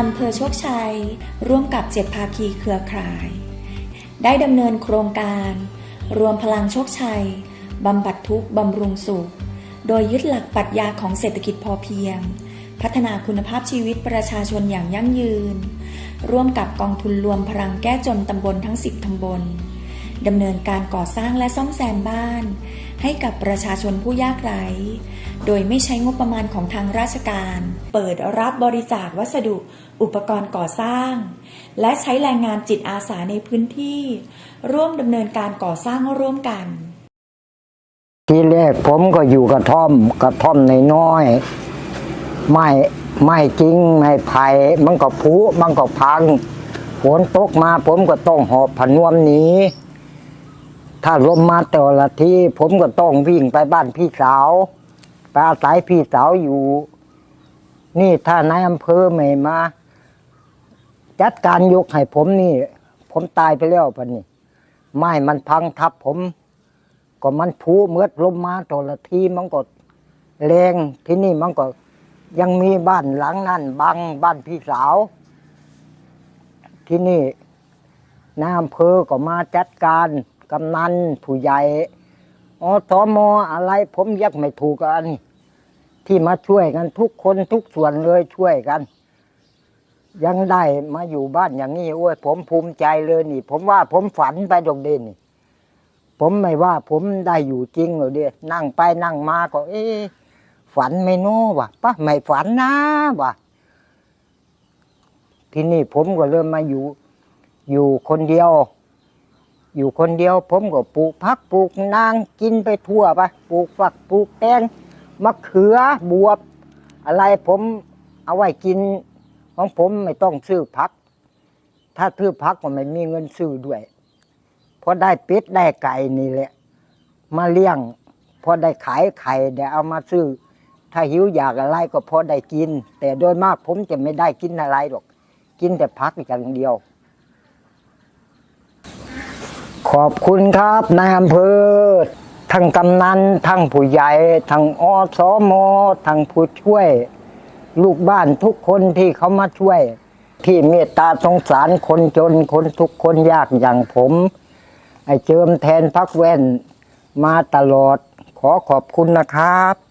อำเภอโชคชัย ร่วมกับเจ็ดภาคีเครือข่าย ได้ดำเนินโครงการ รวมพลังโชคชัยบำบัดทุกข์บำรุงสุข โดยยึดหลักปรัชญาของเศรษฐกิจพอเพียง พัฒนาคุณภาพชีวิตประชาชนอย่างยั่งยืน ร่วมกับกองทุนรวมพลังแก้จนตำบลทั้ง 10ตำบล ดำเนินการก่อสร้างและซ่อมแซมบ้าน ให้กับประชาชนผู้ยากไร้ โดยไม่ใช้งบประมาณของทางราชการ เปิดรับบริจาควัสดุ อุปกรณ์ก่อสร้าง และใช้แรงงานจิตอาสาในพื้นที่ ร่วมดำเนินการก่อสร้างร่วมกัน ทีแรกผมก็อยู่กระท่อมกระท่อมในน้อยๆไม่ไม่จริงไม่ไผ่มันก็ผุมันก็พังฝนตกมาผมก็ต้องหอบผนวมหนี ถ้าลมมาแต่ละทีผมก็ต้องวิ่งไปบ้านพี่สาวไปอาศัยพี่สาวอยู่ นี่ถ้านายอำเภอไม่มา จัดการยกให้ผมนี่ ผมตายไปแล้วพันนี่ไม้มันพังทับผม ก็มันผูเมื่อลมมาตัวละทีมันก็แรงที่นี่มันก็ยังมีบ้านหลังนั่นบังบ้านพี่สาว ที่นี่นายอำเภอก็มาจัดการ กำนันผู้ใหญ่อสมอะไร ผมยักไม่ถูกอันที่มาช่วยกันทุกคนทุกส่วนเลยช่วยกัน ยังได้มาอยู่บ้านอย่างนี้โอ้ยผมภูมิใจเลยนี่ ผมว่าผมฝันไปดอกเด่นนี่ผมไม่ว่าผมได้อยู่จริงหรอกเดียนั่งไปนั่งมาก็เอ๊ฝันไม่โน้วะปะไม่ฝันนะวะที่นี่ผมก็เริ่มมาอยู่ อยู่คนเดียว อยู่คนเดียว ผมก็ปลูกพักปลูกนางกินไปทั่วไปปลูกฝักปลูกแตงมะเขือบวบ อะไรผมเอาไว้กินของผมไม่ต้องซื้อพัก ถ้าซื้อพักก็ไม่มีเงินซื้อด้วยพอได้เป็ดได้ไก่นี่แหละ มาเลี้ยง พอได้ขายไข่เดี๋ยวเอามาซื้อ ถ้าหิวอยากอะไรก็พอได้กิน แต่โดยมากผมจะไม่ได้กินอะไรหรอก กินแต่พักอย่างเดียว ข อบคุณครับนายอำเภอ ทั้งกำนัน ทั้งผู้ใหญ่ ทั้งอสมทั้งผู้ช่วย ลูกบ้านทุกคนที่เขามาช่วย ที่เมตตาสงสารคนจนคนทุกคนยากอย่างผม ไอ้เจิมแทนพักแว่นมาตลอดขอขอบคุณนะครับ